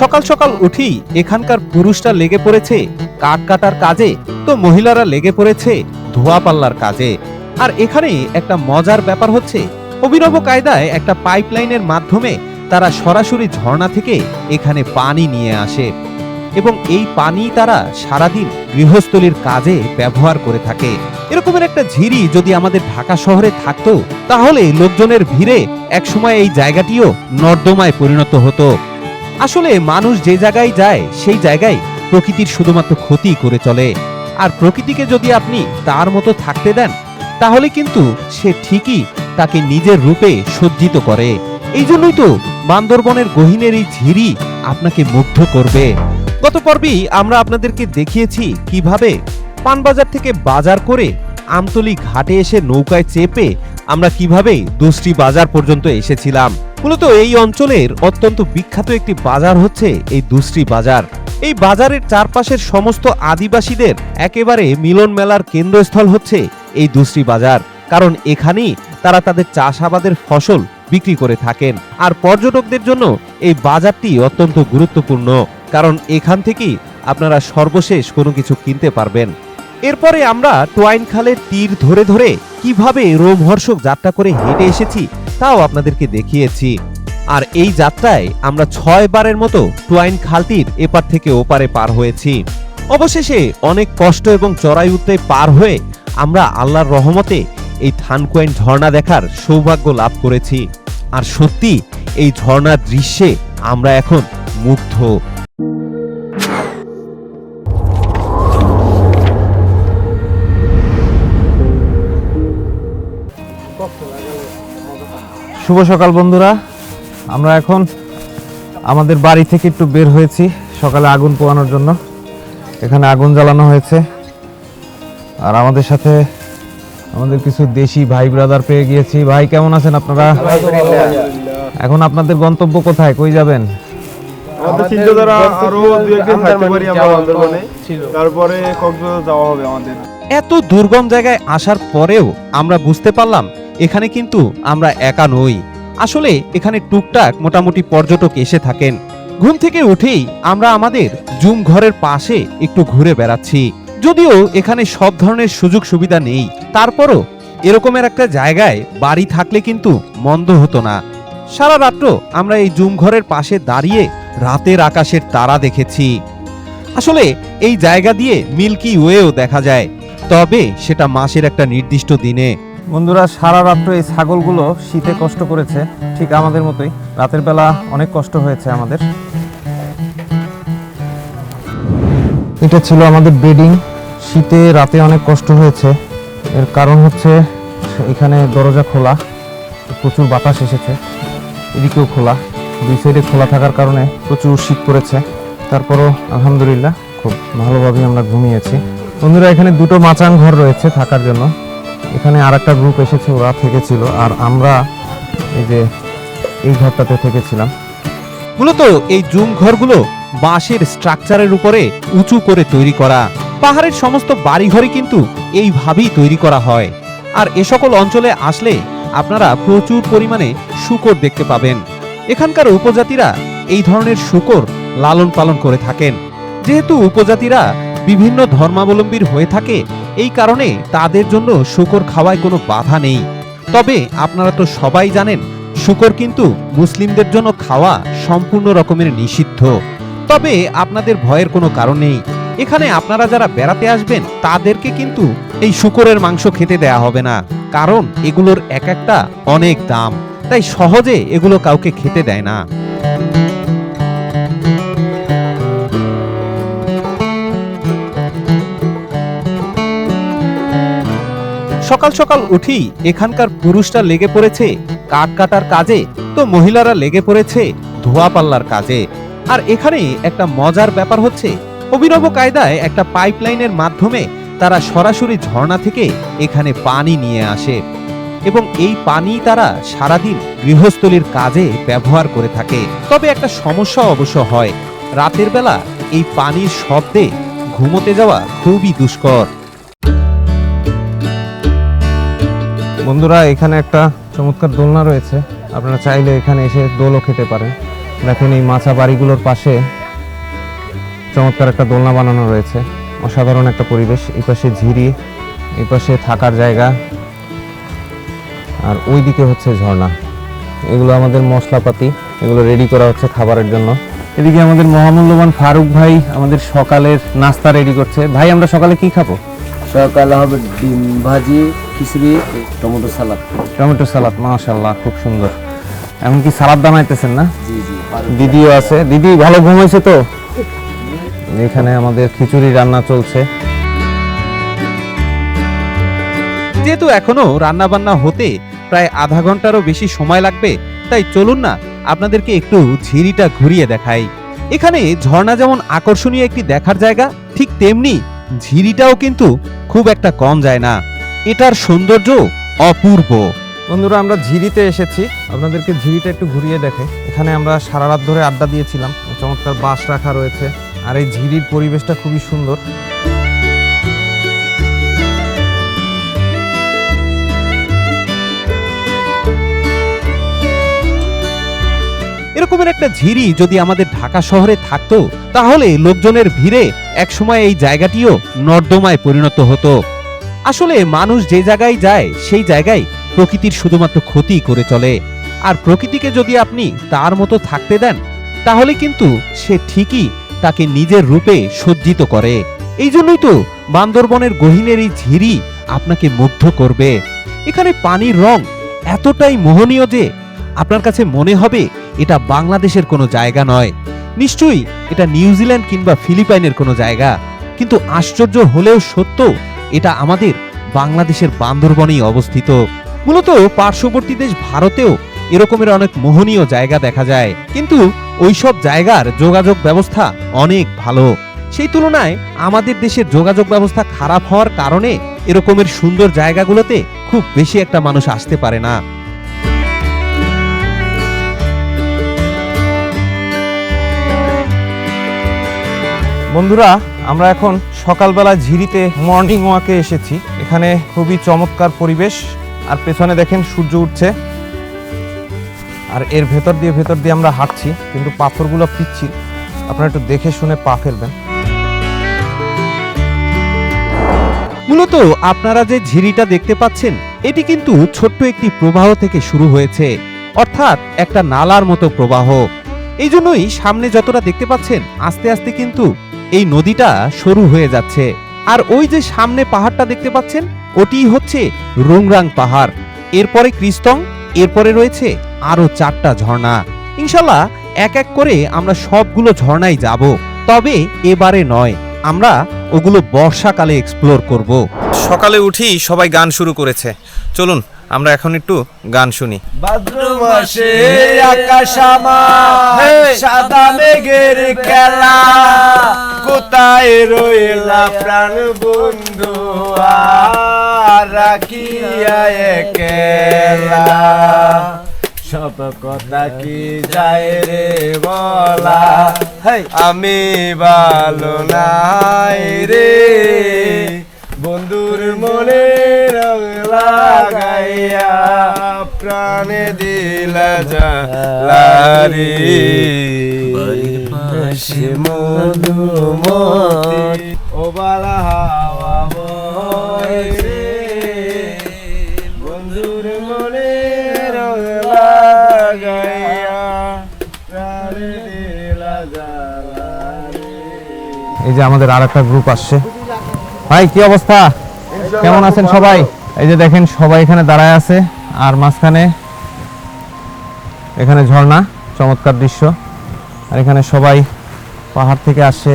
সকাল সকাল উঠি, এখানকার পুরুষরা লেগে পড়েছে, কাঠ কাটার কাজে, তো মহিলারা লেগে পড়েছে ধোয়া পাল্লার কাজে। আর এখানে একটা মজার ব্যাপার হচ্ছে, অভিনব কায়দায় একটা পাইপলাইনের মাধ্যমে তারা সরাসরি ঝর্ণা থেকে এখানে পানি নিয়ে আসে এবং এই পানি তারা সারাদিন গৃহস্থলীর কাজে ব্যবহার করে থাকে। এরকমের একটা ঝিরি যদি আমাদের ঢাকা শহরে থাকতো, তাহলে লোকজনের ভিড়ে একসময় এই জায়গাটিও নর্দমায় পরিণত হতো। আসলে মানুষ যে জায়গায় যায়, সেই জায়গায় প্রকৃতির শুধুমাত্র ক্ষতি করে চলে। আর প্রকৃতিকে যদি আপনি তার মতো থাকতে দেন, তাহলে কিন্তু সে ঠিকই তাকে নিজের রূপে সজ্জিত করে। এই জন্যই তো বান্দরবনের গহিনের এই ঝিরি আপনাকে মুগ্ধ করবে। গত পর্বেই আমরা আপনাদেরকে দেখিয়েছি কীভাবে পানবাজার থেকে বাজার করে আমতলি ঘাটে এসে নৌকায় চেপে আমরা কীভাবে দুশ্রী বাজার পর্যন্ত এসেছিলাম। মূলত এই অঞ্চলের অত্যন্ত বিখ্যাত একটি বাজার হচ্ছে এই দুশ্রী বাজার। এই বাজারের চারপাশের সমস্ত আদিবাসীদের একেবারে মিলন মেলার কেন্দ্রস্থল হচ্ছে এই দুশ্রী বাজার। কারণ এখানেই তারা তাদের চাষাবাদের ফসল বিক্রি করে থাকেন। আর পর্যটকদের জন্য এই বাজারটি অত্যন্ত গুরুত্বপূর্ণ। কারণ এখান থেকেই আপনারা সর্বশেষ কোনো কিছু কিনতে পারবেন। এরপরে আমরা টোয়াইন খালের তীর ধরে ধরে কীভাবে রোমহর্ষক যাত্রা করে হেঁটে এসেছি তাও আপনাদেরকে দেখিয়েছি। আর এই যাত্রায় আমরা ছয় বারের মতো টুয়াইন খালটির এপার থেকে ওপারে পার হয়েছি। অবশেষে অনেক কষ্ট এবং চড়াই উত্তরে পার হয়ে আমরা আল্লাহর রহমতে এই থানকোয়াইন ঝর্ণা দেখার সৌভাগ্য লাভ করেছি। আর সত্যি, এই ঝর্ণার দৃশ্যে আমরা এখন মুগ্ধ। শুভ সকাল বন্ধুরা। আমরা এখন আমাদের বাড়ি থেকে একটু বের হয়েছি সকালে আগুন পোয়ানোর জন্য। এখানে আগুন জ্বালানো হয়েছে। আর আমাদের সাথে আমাদের কিছু দেশি ভাই ব্রাদার পেয়ে গিয়েছি। ভাই কেমন আছেন আপনারা? এখন আপনাদের গন্তব্য কোথায়? কই যাবেন? তারপরে কক্সবাজার যাওয়া হবে আমাদের। এত দুর্গম জায়গায় আসার পরেও আমরা বুঝতে পারলাম এখানে কিন্তু আমরা একা নই। আসলে এখানে টুকটাক মোটামুটি পর্যটক এসে থাকেন। ঘুম থেকে উঠেই আমরা আমাদের জুম ঘরের পাশে একটু ঘুরে বেড়াচ্ছি। যদিও এখানে সব ধরনের সুযোগ সুবিধা নেই। তারপরও এরকমের একটা জায়গায় বাড়ি থাকলে কিন্তু মন্দ হতো না। সারা রাত্র আমরা এই জুম ঘরের পাশে দাঁড়িয়ে রাতের আকাশের তারা দেখেছি। আসলে এই জায়গা দিয়ে মিল্কি ওয়েও দেখা যায়। তবে সেটা মাসের একটা নির্দিষ্ট দিনে। বন্ধুরা, সারা রাত্র এই ছাগলগুলো শীতে কষ্ট করেছে, ঠিক আমাদের মতোই। রাতের বেলা অনেক কষ্ট হয়েছে আমাদের। এটা ছিল আমাদের বেডিং। শীতে রাতে অনেক কষ্ট হয়েছে। এর কারণ হচ্ছে, এখানে দরজা খোলা, প্রচুর বাতাস এসেছে, এদিকেও খোলা। দুই সাইডে খোলা থাকার কারণে প্রচুর শীত পড়েছে। তারপরও আলহামদুলিল্লাহ, খুব ভালোভাবেই আমরা ঘুমিয়েছি। বন্ধুরা, এখানে দুটো মাচাং ঘর রয়েছে থাকার জন্য। এখানে আর একটা গ্রুপ এসেছে, ওরা থেকেছিল। আর আমরা এই যে এই ঘরটাতে থেকেছিলাম। মূলত এই জুম ঘরগুলো বাঁশের স্ট্রাকচারের উপরে উঁচু করে তৈরি করা। পাহাড়ের সমস্ত বাড়িঘরই কিন্তু এইভাবেই তৈরি করা হয়। আর এ সকল অঞ্চলে আসলে আপনারা প্রচুর পরিমাণে শুকর দেখতে পাবেন। এখানকার উপজাতিরা এই ধরনের শুকর লালন পালন করে থাকেন। যেহেতু উপজাতিরা বিভিন্ন ধর্মাবলম্বীর হয়ে থাকে, এই কারণে তাদের জন্য শুকর খাওয়ায় কোনো বাধা নেই। তবে আপনারা তো সবাই জানেন, শুকর কিন্তু মুসলিমদের জন্য খাওয়া সম্পূর্ণ রকমের নিষিদ্ধ। তবে আপনাদের ভয়ের কোনো কারণ নেই। এখানে আপনারা যারা বেড়াতে আসবেন, তাদেরকে কিন্তু এই শুকরের মাংস খেতে দেয়া হবে না, কারণ এগুলোর এক একটা অনেক দাম। তাই সহজে এগুলো কাউকে খেতে দেয় না। সকাল সকাল উঠি, এখানকার পুরুষরা লেগে পড়েছে, কাঠ কাটার কাজে, তো মহিলারা লেগে পড়েছে ধোয়া পাল্লার কাজে। আর এখানে একটা মজার ব্যাপার হচ্ছে, অভিনব কায়দায় একটা পাইপলাইনের মাধ্যমে তারা সরাসরি ঝর্ণা থেকে এখানে পানি নিয়ে আসে এবং এই পানি তারা সারাদিন গৃহস্থলীর কাজে ব্যবহার করে থাকে। তবে একটা সমস্যা অবশ্য হয়, রাতের বেলা এই পানির শব্দে ঘুমোতে যাওয়া খুবই দুষ্কর। বন্ধুরা, এখানে একটা চমৎকার দোলনা রয়েছে। আপনারা চাইলে এখানে এসে দোলও খেতে পারেন। দেখেন এই মাছা বাড়িগুলোর পাশে চমৎকার একটা দোলনা বানানো রয়েছে। অসাধারণ একটা পরিবেশ। এই পাশে ঝিরি, এই পাশে থাকার জায়গা। আর ওই দিকে হচ্ছে ঝর্ণা। এগুলো আমাদের মশলাপাতি। এগুলো রেডি করা হচ্ছে খাবারের জন্য। এদিকে আমাদের মহামূল্যবান ফারুক ভাই আমাদের সকালের নাস্তা রেডি করছে। ভাই, আমরা সকালে কি খাব? সকালে হবে ডিম ভাজি খিচুড়ি টমেটো সালাদ। টমেটো সালাদ মাশাল্লাহ খুব সুন্দর। এমনকি সালাদ বানাইতেছেন না? জি জি দিদিও আছে। দিদি ভালো ঘুমাইছে তো? এখানে আমাদের খিচুড়ি রান্না চলছে। যেহেতু এখনও রান্না বান্না হতে প্রায় আধা ঘন্টারও বেশি সময় লাগবে তাই চলুন না আপনাদেরকে একটু ঝিরিটা ঘুরিয়ে দেখাই। এখানে ঝর্ণা যেমন আকর্ষণীয় একটি দেখার জায়গা ঠিক তেমনি ঝিরিটাও কিন্তু খুব একটা কম যায় না। এটার সৌন্দর্য অপূর্ব। বন্ধুরা আমরা ঝিরিতে এসেছি। আপনাদেরকে ঝিরিটা একটু ঘুরিয়ে দেখে। এখানে আমরা সারা রাত ধরে আড্ডা দিয়েছিলাম। চমৎকার বাঁশ রাখা রয়েছে। আর এই ঝিরির পরিবেশটা খুবই সুন্দর। এরকমের একটা ঝিরি যদি আমাদের ঢাকা শহরে থাকতো তাহলে লোকজনের ভিড়ে একসময় এই জায়গাটিও নর্দমায় পরিণত হতো। আসলে মানুষ যে জায়গায় যায়, সেই জায়গায় প্রকৃতির শুধুমাত্র ক্ষতি করে চলে। আর প্রকৃতিকে যদি আপনি তার মতো থাকতে দেন, তাহলে কিন্তু সে ঠিকই তাকে নিজের রূপে সজ্জিত করে। এই জন্যই তো বান্দরবনের গহীনের এই ঝিরি আপনাকে মুগ্ধ করবে। এখানে পানির রং এতটাই মোহনীয় যে আপনার কাছে মনে হবে এটা বাংলাদেশের কোনো জায়গা নয়। নিশ্চয়ই এটা নিউজিল্যান্ড কিংবা ফিলিপাইনের কোনো জায়গা। কিন্তু আশ্চর্য হলেও সত্য এটা আমাদের বাংলাদেশের বান্দরবনেই অবস্থিত। মূলত পার্শ্ববর্তী দেশ ভারতেও এরকমের অনেক মোহনীয় জায়গা দেখা যায়। কিন্তু ওইসব জায়গার যোগাযোগ ব্যবস্থা অনেক ভালো। সেই তুলনায় আমাদের দেশের যোগাযোগ ব্যবস্থা খারাপ হওয়ার কারণে এরকমের সুন্দর জায়গাগুলোতে খুব বেশি একটা মানুষ আসতে পারে না। বন্ধুরা আমরা এখন সকালবেলা ঝিরিতে মর্নিং ওয়াকে এসেছি। এখানে খুবই চমৎকার পরিবেশ। আর পেছনে দেখেন সূর্য উঠছে। আর এর ভেতর দিয়ে ভেতর দিয়ে আমরা হাঁটছি, কিন্তু পাথরগুলো পিচ্ছিল আপনারা একটু দেখে শুনে পা ফেলবেন। মূলত আপনারা যে ঝিরিটা দেখতে পাচ্ছেন, এটি কিন্তু ছোট্ট একটি প্রবাহ থেকে শুরু হয়েছে। অর্থাৎ একটা নালার মতো প্রবাহ। এই জন্যই সামনে যতটা দেখতে পাচ্ছেন, আস্তে আস্তে কিন্তু এই নদীটা সরু হয়ে যাচ্ছে। আর ওই যে সামনে পাহাড়টা দেখতে পাচ্ছেন ওটি হচ্ছে রুংরাং পাহাড়। এরপরে ক্রিস্তং, এরপরে রয়েছে আরও চারটা ঝর্ণা। ইনশাল্লাহ এক এক করে আমরা সবগুলো ঝর্ণায় যাব। তবে এবারে নয়, আমরা ওগুলো বর্ষাকালে এক্সপ্লোর করব। সকালে উঠেই সবাই গান শুরু করেছে। চলুন আমরা এখন একটু গান শুনি। ভাদ্র মাসে আকাশ সাদা মেঘের খেলা। কোথায় রইলা প্রাণ বন্ধু? রাখিয়া একলা। সব কথা কি যায় রে বলা? আমি ভালো নাই রে। বন্ধুর মনে লাগাইয়া প্রাণে দিলা জালারি পাশে মধুমতি ও বালা হাওয়া বয় এই যে আমাদের আর একটা গ্রুপ আসছে। ভাই, কি অবস্থা? কেমন আছেন সবাই? এই যে দেখেন সবাই এখানে দাঁড়ায় আছে, আর মাঝখানে এখানে ঝর্ণা, চমৎকার দৃশ্য। আর এখানে সবাই পাহাড় থেকে আসে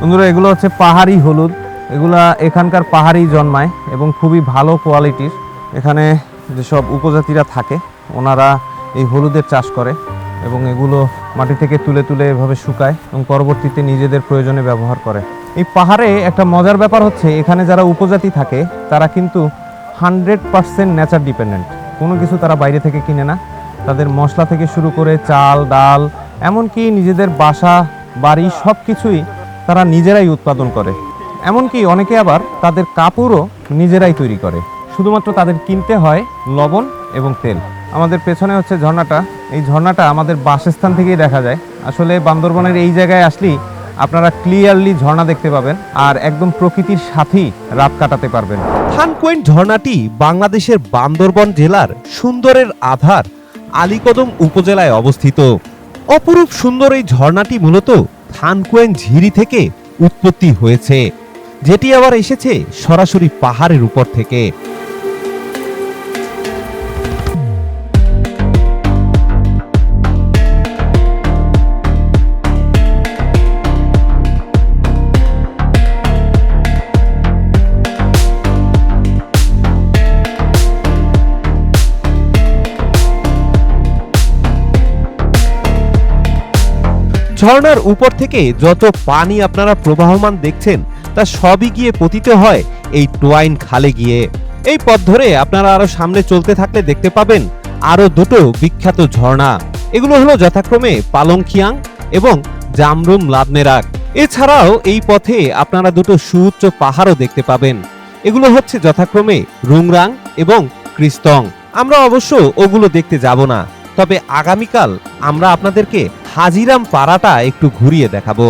বন্ধুরা, এগুলো হচ্ছে পাহাড়ি হলুদ। এগুলা এখানকার পাহাড়ি জন্মায় এবং খুবই ভালো কোয়ালিটির এখানে যেসব উপজাতিরা থাকে, ওনারা এই হলুদের চাষ করে এবং এগুলো মাটি থেকে তুলে তুলে এভাবে শুকায় এবং পরবর্তীতে নিজেদের প্রয়োজনে ব্যবহার করে। এই পাহাড়ে একটা মজার ব্যাপার হচ্ছে, এখানে যারা উপজাতি থাকে, তারা কিন্তু হান্ড্রেড পার্সেন্ট নেচার ডিপেন্ডেন্ট। কোনো কিছু তারা বাইরে থেকে কিনে না। তাদের মশলা থেকে শুরু করে চাল, ডাল, এমনকি নিজেদের বাসা, বাড়ি সব কিছুই তারা নিজেরাই উৎপাদন করে। এমনকি অনেকে আবার তাদের কাপড়ও নিজেরাই তৈরি করে। শুধুমাত্র তাদের কিনতে হয় লবণ এবং তেল। আমাদের পেছনে হচ্ছে ঝর্ণাটা। এই ঝর্ণাটা আমাদের বাসস্থান থেকেই দেখা যায়। আসলে বান্দরবনের এই জায়গায় আসলেই আপনারা ক্লিয়ারলি ঝর্ণা দেখতে পাবেন আর একদম প্রকৃতির সাথেই রাত কাটাতে পারবেন। থানকোয়েন ঝর্ণাটি বাংলাদেশের বান্দরবন জেলার সুন্দরের আধার আলীকদম উপজেলায় অবস্থিত। অপরূপ সুন্দর এই ঝর্ণাটি মূলত থানকোয়েন ঝিরি থেকে উৎপত্তি হয়েছে, যেটি আবার এসেছে সরাসরি পাহাড়ের উপর থেকে। ঝর্ণার উপর থেকে যত পানি আপনারা প্রবাহমান দেখছেন, তা সবই গিয়ে পতিত হয় এই টোয়াইন খালে গিয়ে। এই পথ ধরে আপনারা আরও সামনে চলতে থাকলে দেখতে পাবেন আরও দুটো বিখ্যাত ঝর্ণা। এগুলো হলো যথাক্রমে পালংখিয়াং এবং জামরুম লাদমেরাক এছাড়াও এই পথে আপনারা দুটো সুউচ্চ পাহাড়ও দেখতে পাবেন। এগুলো হচ্ছে যথাক্রমে রুংরাং এবং ক্রিস্তং আমরা অবশ্য ওগুলো দেখতে যাব না, তবে আগামীকাল আমরা আপনাদেরকে হাজিরাম পাড়াটা একটু ঘুরিয়ে দেখাবো।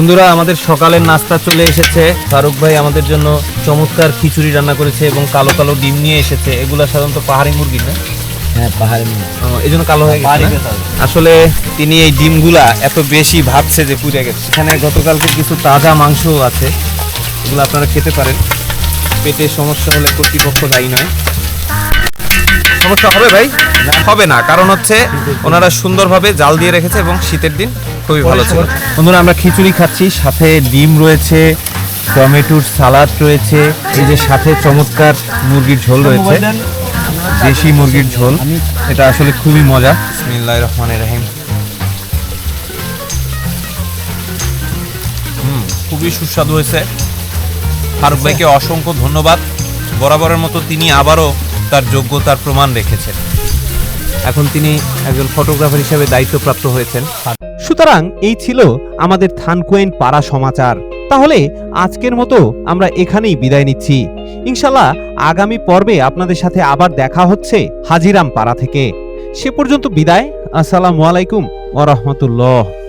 বন্ধুরা আমাদের সকালের নাস্তা চলে এসেছে। ফারুক ভাই আমাদের জন্য চমৎকার খিচুড়ি রান্না করেছে এবং কালো কালো ডিম নিয়ে এসেছে। এগুলা সাধারণত পাহাড়ি মুরগি না? হ্যাঁ পাহাড়ে এই জন্য কালো হয়ে গেছে আসলে তিনি এই ডিমগুলা এত বেশি ভাবছে যে পুড়ে গেছে। এখানে গতকালকে কিছু তাজা মাংস আছে এগুলো আপনারা খেতে পারেন। পেটে সমস্যা হলে কর্তৃপক্ষ দায়ী নয়। সমস্যা হবে ভাই? হবে না। কারণ হচ্ছে ওনারা সুন্দরভাবে জাল দিয়ে রেখেছে এবং শীতের দিন খুবই ভালো ছিল। বন্ধুরা আমরা খিচুড়ি খাচ্ছি সাথে ডিম রয়েছে টমেটোর সালাদ রয়েছে এই যে সাথে চমৎকার মুরগির ঝোল রয়েছে দেশি মুরগির ঝোল এটা আসলে খুবই মজা। বিসমিল্লাহির রহমানির রহিম। খুবই সুস্বাদু হয়েছে। ফারুক ভাইকে অসংখ্য ধন্যবাদ। বরাবরের মতো তিনি আবারও তার যোগ্যতার প্রমাণ রেখেছেন। এখন তিনি একজন ফটোগ্রাফার হিসেবে দায়িত্বপ্রাপ্ত হয়েছেন। সুতরাং এই ছিল আমাদের থানকুয়েন পাড়া সমাচার। তাহলে আজকের মতো আমরা এখানেই বিদায় নিচ্ছি। ইনশাল্লাহ আগামী পর্বে আপনাদের সাথে আবার দেখা হচ্ছে হাজিরাম পাড়া থেকে। সে পর্যন্ত বিদায়। আসসালামু আলাইকুম ওয়া রাহমাতুল্লাহ।